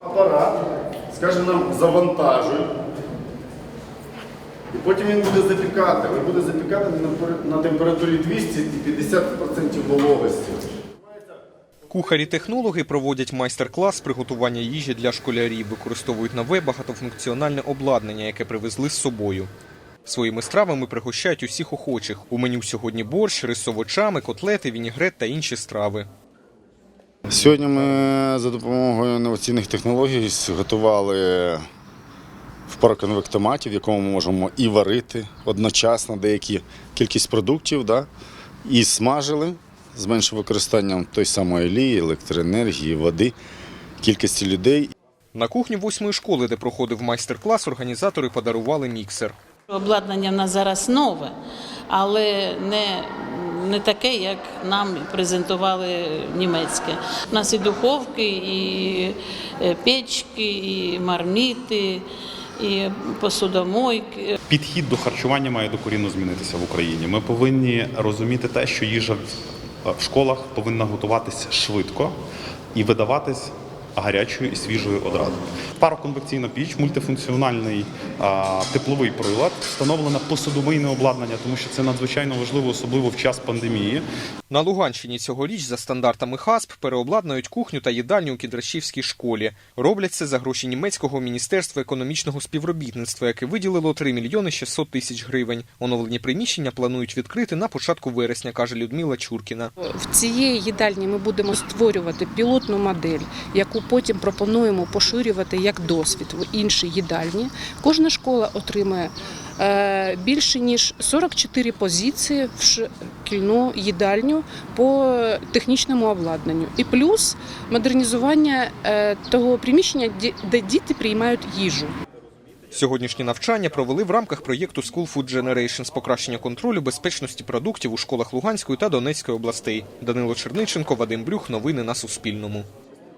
Апарат скаже нам завантажуй. І потім він буде запікати. Він буде запікати на темпер- на температурі 200 і 50% вологості. Кухарі-технологи проводять майстер-клас з приготування їжі для школярів, використовують нове багатофункціональне обладнання, яке привезли з собою. Своїми стравами пригощають усіх охочих. У меню сьогодні борщ, рис з овочами, котлети, вінігрет та інші страви. Сьогодні ми за допомогою інноваційних технологій готували в пароконвектоматі, в якому ми можемо і варити одночасно деякі кількість продуктів, да, і смажили з меншим використанням той самої олії, електроенергії, води, кількості людей. На кухню восьмої школи, де проходив майстер-клас, організатори подарували міксер. Обладнання в нас зараз нове, але не, не таке, як нам презентували німецьке. У нас і духовки, і е, печки, і марміти, і посудомойки. Підхід до харчування має докорінно змінитися в Україні. Ми повинні розуміти те, що їжа в- в школах повинна готуватися швидко і видаватись гарячою і свіжою одразу. Пароконвекційна піч, мультифункціональний а, тепловий прилад, встановлене посудомийне обладнання, тому що це надзвичайно важливо, особливо в час пандемії. На Луганщині цьогоріч за стандартами ХАСП переобладнують кухню та їдальню у Кідрашівській школі. Роблять це за гроші німецького міністерства економічного співробітництва, яке виділило 3 мільйони 600 тисяч гривень. Оновлені приміщення планують відкрити на початку вересня, каже Людмила Чуркіна. В цієї їдальні ми будемо створювати пілотну модель, яку потім пропонуємо поширювати як досвід в інші їдальні. Кожна школа отримає е, більше ніж 44 позиції в шкільну їдальню по технічному обладнанню. І плюс модернізування е, того приміщення, де діти приймають їжу. Сьогоднішні навчання провели в рамках проєкту School Food Generation з покращення контролю безпечності продуктів у школах Луганської та Донецької областей. Данило Черниченко, Вадим Брюх. Новини на Суспільному.